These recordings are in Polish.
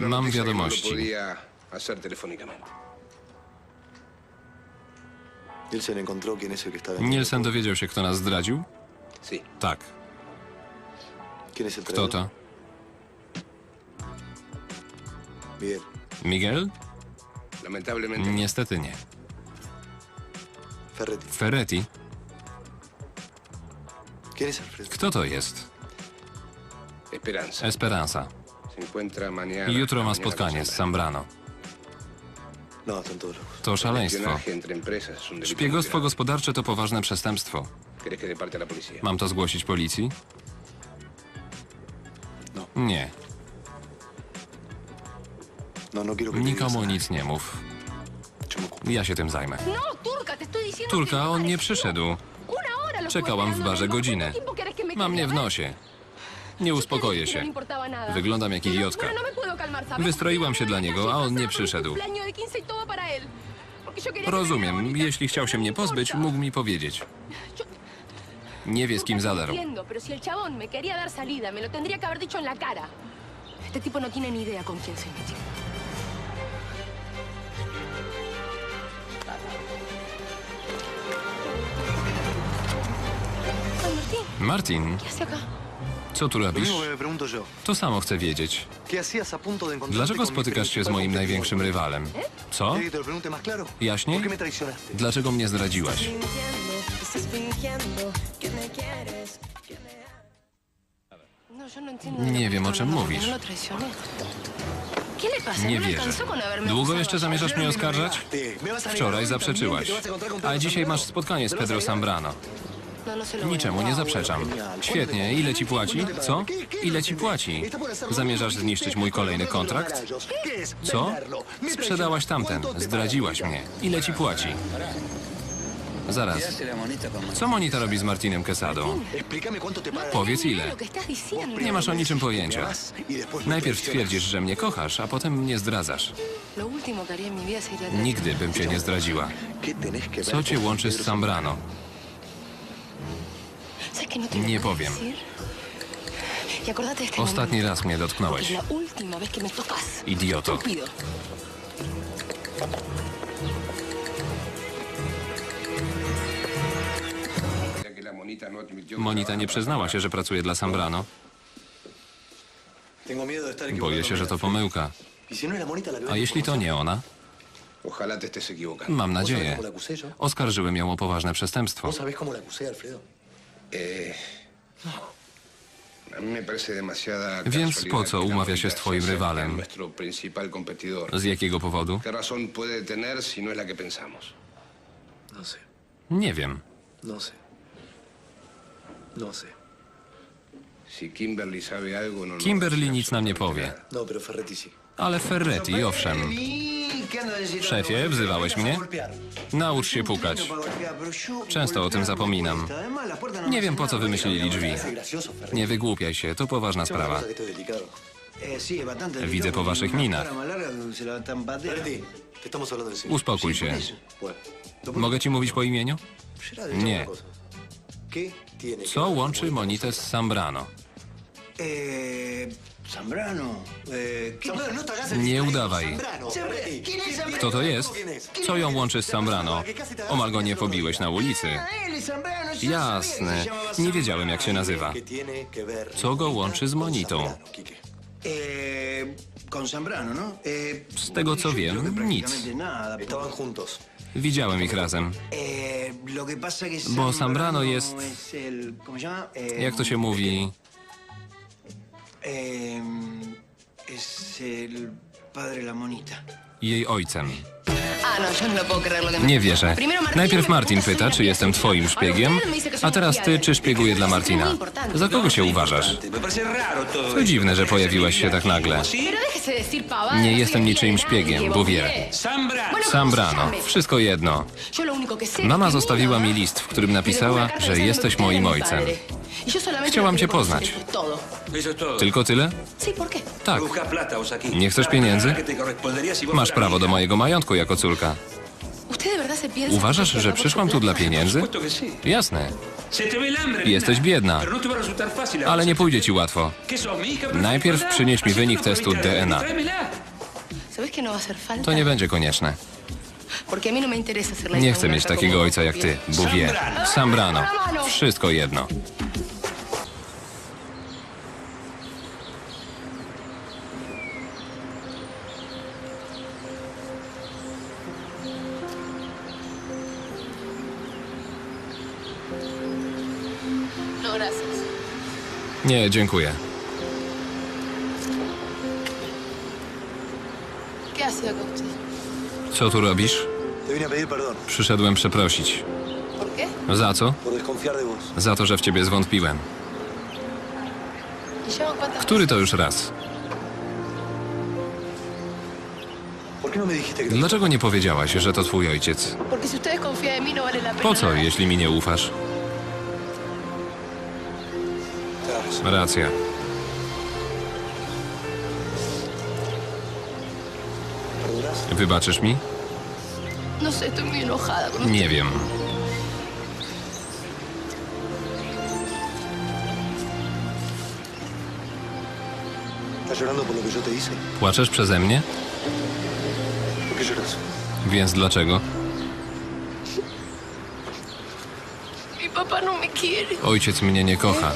Mam no wiadomości. Nielsen dowiedział się, kto nas zdradził? Tak. ¿Quién es el Kto to? Miguel. Lamentablemente. Niestety nie. Ferretti. Kto to jest? Esperanza. Jutro ma spotkanie z Sandra. Zambrano. No. To szaleństwo. Szpiegostwo gospodarcze to poważne przestępstwo. Mam to zgłosić policji? No. Nie. No, Nikomu nic nie mów. Ja się tym zajmę. Turka, on nie przyszedł. Czekałam w barze godzinę. ¿Cuánto tiempo querés que me Ma mnie w quede? nosie. Nie uspokoję się. Wyglądam jak idiotka. Wystroiłam się dla niego, a on nie przyszedł. Cumpleaños de 15 todo para él. Porque yo quería que Rozumiem. Jeśli chciał się mnie pozbyć, mógł mi powiedzieć. Nie wie, z kim zadarł. no Martin. Co tu robisz? To samo chcę wiedzieć. ¿Qué hacías a punto de encontrarte Dlaczego spotykasz się z moim największym rywalem? Co? ¿Quieres que te lo pregunte más claro? Jaśniej? Dlaczego mnie zdradziłaś? No, no Nie wiem, o czym mówisz. No. Nie ¿No le wierzę. Długo jeszcze zamierzasz mnie oskarżać? Wczoraj zaprzeczyłaś. a dzisiaj masz spotkanie z ¿Te lo vas a Pedro negar? Niczemu nie zaprzeczam. Świetnie. Ile ci płaci? Co? Ile ci płaci? Zamierzasz zniszczyć mój kolejny kontrakt? Co? Sprzedałaś tamten. Zdradziłaś mnie. Ile ci płaci? Zaraz. Co Monita robi z Martinem Quesadą? Powiedz ile. Nie masz o niczym pojęcia. Najpierw twierdzisz, że mnie kochasz, a potem mnie zdradzasz. Nigdy bym cię nie zdradziła. ¿Qué tenés que ver Co cię łączy z Pedro Nie powiem. Ostatni raz mnie dotknąłeś. Idioto. Monita nie przyznała się, że pracuje dla estar Boję się, że to pomyłka. Y no A jeśli to nie ona? Mam ¿Vos sabés nadzieję. Oskarżyłem ją o poważne przestępstwo. Więc casualidad po co umawia się z twoim rywalem? Z jakiego powodu? ¿Qué razón puede tener si no? No Nie wiem. no Kimberly nic nam nie powie. Ale Ferretti, owszem. Szefie, wzywałeś mnie? Naucz się pukać. Często o tym zapominam. Nie wiem, po co wymyślili drzwi. Nie wygłupiaj się, to poważna sprawa. Widzę po waszych minach. Uspokój się. Mogę ci mówić po imieniu? Nie. una cosa. ¿Qué tiene que Co łączy Monitę z Zambrano? Eh, Zambrano. Eh, ¿qué- Zambrano, no el Nie udawaj. Kto to jest? Co ją łączy z Zambrano? Omal go nie pobiłeś na ulicy. Jasne. Nie wiedziałem, jak się nazywa. ¿Qué tiene que ver Co go łączy z Monitą? Eh, ¿no? Eh, Z tego, co wiem, nic. Widziałem ich razem. Eh, que Bo Zambrano jest-. Eh, Jak to się mówi? Eh, es el padre la monita. Jej ojcem. No, no Nie wierzę. Najpierw Martin pyta, czy jestem twoim szpiegiem, a teraz ty, czy szpieguję dla Martina. Za kogo się uważasz? To dziwne, że pojawiłaś się tak nagle. Pavadas, Nie jestem nadie, szpiegiem, Bouvier. Zambrano. llame? Wszystko jedno. Mama zostawiła mi list, w którym napisała, że jesteś moim ojcem. Y Chciałam cię poznać. Tylko tyle? Tak. Nie chcesz pieniędzy? Masz prawo do mojego majątku jako córka. ¿Usted de verdad se piensa Uważasz, że przyszłam tu dla pieniędzy? Jasne. Jesteś biedna. Ale nie pójdzie ci łatwo. ¿Qué sos, mi hija perfecta, Najpierw przynieś mi wynik testu DNA. To nie będzie konieczne. Nie chcę mieć takiego ojca jak ty, vos. bo wie. Sambrano. Wszystko jedno. Nie, dziękuję. Co tu robisz? Przyszedłem przeprosić. ¿Por qué? Za co? Za to, że w ciebie zwątpiłem. ¿Y Który to już raz? ¿Por qué no Dlaczego nie powiedziałaś, że to twój ojciec? No. Po co, jeśli mi nie ufasz? Racja. Wybaczysz mi? No Nie wiem. Płaczesz przeze mnie? Więc dlaczego? No. Ojciec mnie nie kocha.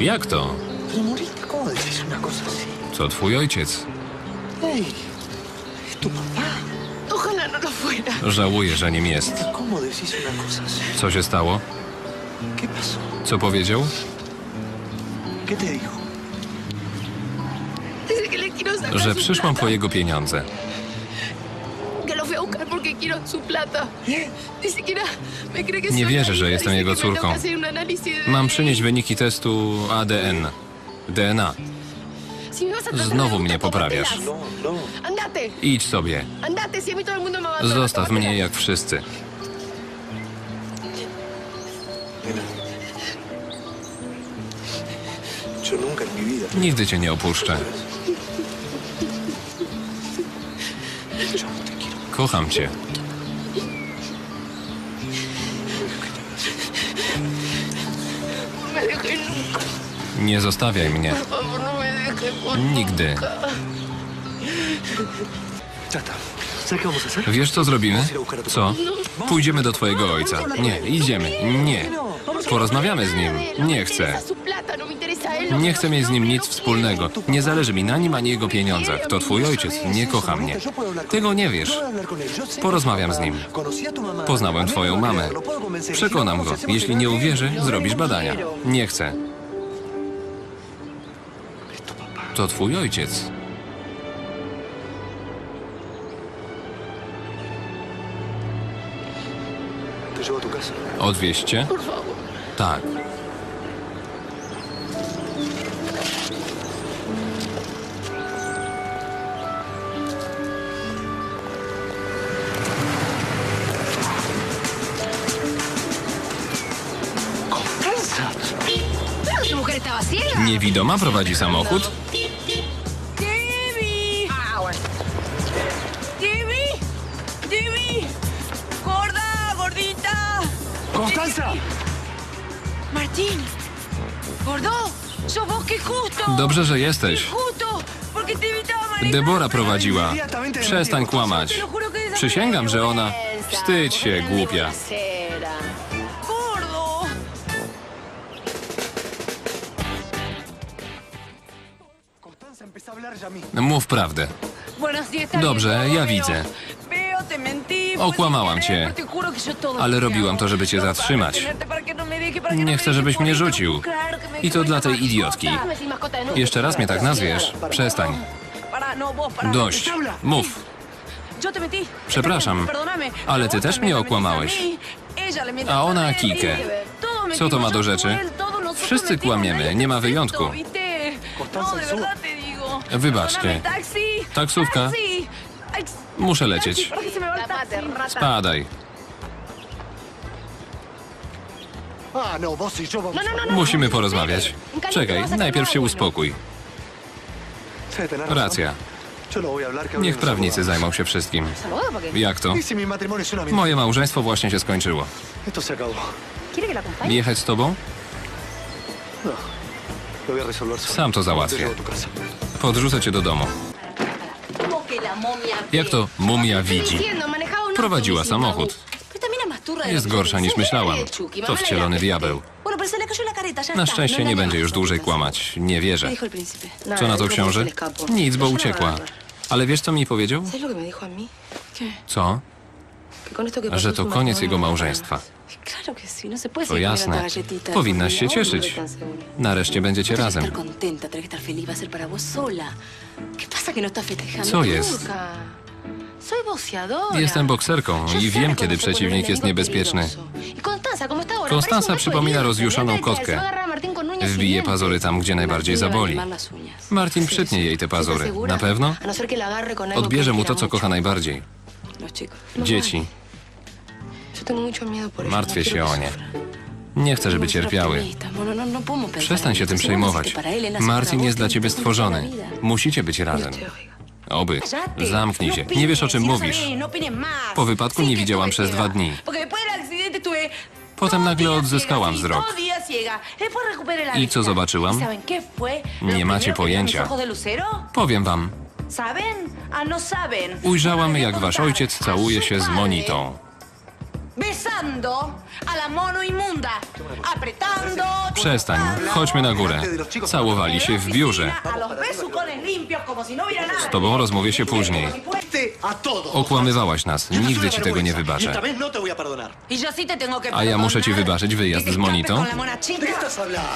Jak to? To twój ojciec. Żałuję, że nim jest. ¿Cómo decís una cosa así? Co się stało? Co powiedział? Że przyszłam po jego pieniądze. Nie wierzę, że jestem jego córką. Mam przynieść wyniki testu ADN. DNA. Znowu mnie poprawiasz. Idź sobie. Zostaw mnie jak wszyscy. Nigdy cię nie opuszczę. Kocham cię. Nie zostawiaj mnie. no Nigdy. Wiesz, co zrobimy? Co? Pójdziemy do twojego ojca. Nie, idziemy. Nie. Porozmawiamy z nim. Nie chcę. No no Nie chcę mieć z nim nic wspólnego. Nie zależy mi na nim ani jego pieniądzach. To twój ojciec. Nie kocha mnie. Tego nie wiesz. Porozmawiam z nim. Poznałem twoją mamę. Przekonam go. Jeśli nie uwierzy, zrobisz badania. Nie chcę. To twój ojciec. Por favor. Tak. Niewidoma prowadzi samochód? Dobrze, że jesteś. Debora prowadziła. Przestań kłamać. Przysięgam, że ona... Wstydź się, głupia. Mów prawdę. Dobrze, ja widzę. Okłamałam cię. Ale robiłam to, żeby cię No, zatrzymać. Nie chcę, żebyś mnie rzucił. I to dla tej idiotki. Jeszcze raz mnie tak nazwiesz? Przestań. Dość. Mów. Przepraszam, ale ty też mnie okłamałeś. a ona Kikę. Co to ma do rzeczy? Wszyscy kłamiemy, nie ma wyjątku. ¿viste? No, Constanza, de sube. Musimy porozmawiać. Czekaj, najpierw się uspokój. Racja. No Niech prawnicy zajmą się wszystkim. Jak to? Moje małżeństwo właśnie się skończyło. Jechać z tobą? Sam to załatwię. Podrzucę cię do domu. Jak to mumia widzi? Prowadziła samochód. Jest gorsza niż myślałam. To wcielony diabeł. Na está. szczęście No nie będzie już dłużej kłamać. Nie wierzę. ¿Qué dijo el príncipe? Co na to książę? Nic, bo uciekła. Ale wiesz, co mi powiedział? Co? Że to koniec jego no małżeństwa. no To jasne. Powinnaś się No, cieszyć. no. Nareszcie będziecie razem. estar contenta, tienes que estar feliz, va a ser para vos sola. ¿Qué pasa que no? Co jest? Jestem bokserką i wiem, kiedy przeciwnik jest niebezpieczny. Y. Konstanza przypomina rozjuszoną kotkę. Y Wbije pazury tam, gdzie najbardziej Le va a zaboli. Martin przytnie jej te pazury. Na pewno? No Odbierze mu to, co kocha najbardziej. No Dzieci. eso. Martwię no się o nie. Nie chcę, żeby cierpiały. no, no Przestań się tym przejmować. Martin jest dla ciebie cumplir stworzony. Musicie być razem. Oby. Zamknij się. Nie wiesz, o czym mówisz. Po wypadku nie widziałam przez dwa dni. Potem nagle odzyskałam wzrok. I co zobaczyłam? Nie macie pojęcia. Powiem wam. Ujrzałam, jak wasz ojciec całuje się z Monitą. Besando a la mono inmunda, apretando. Przestań. Chodźmy na górę. Całowali się w biurze. A los besucones limpios como si no hubiera nada. Z tobą rozmówię się później. Okłamywałaś nas. Nigdy ci tego nie. Y wybaczę. no. Y yo sí te tengo que A ja muszę ci perdonar. wybaczyć wyjazd z Monitą.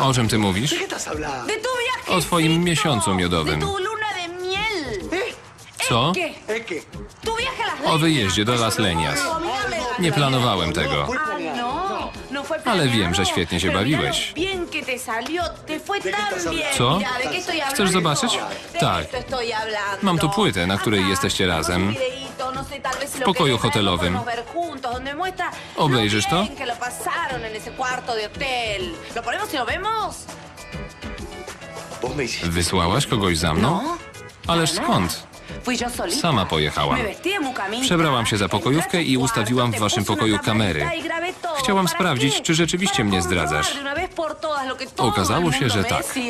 O czym ty mówisz? O twoim miesiącu miodowym. De tu luna de miel. Co? ¿Qué? ¿Eh, qué? Tu viaje a las O wyjeździe do Las Leñas. Nie planowałem tego. No. No Ale wiem, że świetnie się bawiłeś. Co? Chcesz zobaczyć? Tak. Mam tu płytę, na której jesteście razem. no lo pokoju hotelowym. ¿Obejrzysz to? bien que lo pasaron en ese cuarto de hotel. ¿Lo ponemos y. Wysłałaś kogoś za mną? Ależ skąd? Sama pojechałam. Przebrałam się za pokojówkę i ustawiłam w waszym pokoju kamery. Chciałam ¿Para sprawdzić, czy rzeczywiście mnie zdradzasz. Okazało się, że tak. y no.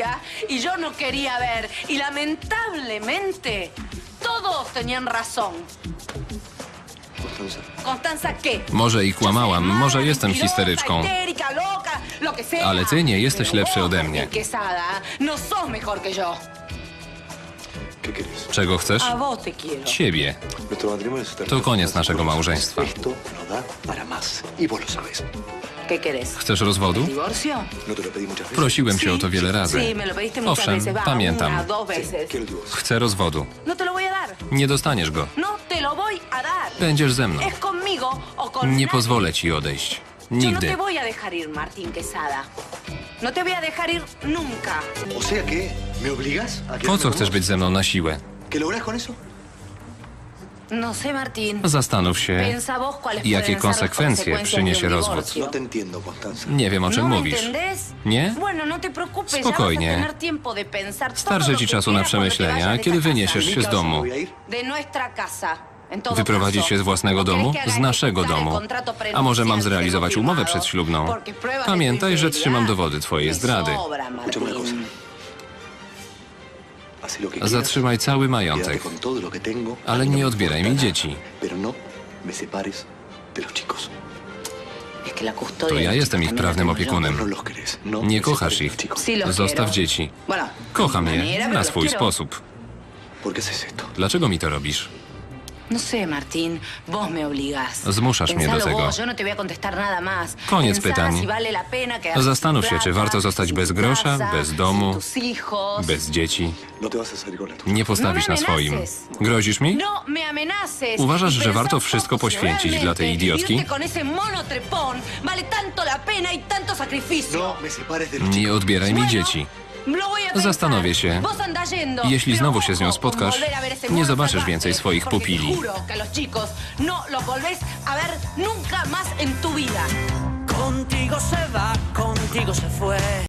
Y. Może i kłamałam, może jestem histeryczką. Ale ty nie jesteś lepszy ode mnie. Czego chcesz? Ciebie. To koniec naszego małżeństwa. Chcesz rozwodu? Prosiłem cię o to wiele razy. Owszem, pamiętam. Chcę rozwodu. No. Nie dostaniesz go. No te lo voy a dar. Będziesz ze mną. Nie pozwolę ci odejść. No Nigdy. te voy a dejar ir, Martín Quesada. No te voy a dejar ir nunca. O sea que, ¿me obligas a que Po co chcesz być ze mną na siłę? No sé, Martín. Zastanów się, jakie konsekwencje przyniesie rozwód. No. Nie wiem, o czym ¿No mówisz. Nie? Spokojnie. Starczy ci czasu na przemyślenia, kiedy wyniesiesz ¿A mi się z domu. Wyprowadzić się z własnego ¿no querés domu? Z naszego domu. A może mam zrealizować umowę przedślubną? Pamiętaj, że trzymam dowody twojej zdrady. Zatrzymaj cały majątek, ale nie odbieraj mi dzieci. no To ja jestem ich prawnym opiekunem. No. No Nie kochasz ich. Zostaw dzieci. Kocham je na swój sposób. Dlaczego mi to robisz? No sé, Martín, vos me obligás. Zmuszasz mnie do tego. no. Koniec pytań. quedarse Zastanów się, czy warto zostać bez grosza, bez domu, bez dzieci. No. Nie postawisz No na swoim. Grozisz mi? No. Uważasz, Y że warto wszystko poświęcić dla tej realmente idiotki? y. No Nie odbieraj mi dzieci. Zastanowię się. Jeśli znowu się z nią spotkasz, nie zobaczysz więcej swoich pupili. Contigo se va, contigo se fue.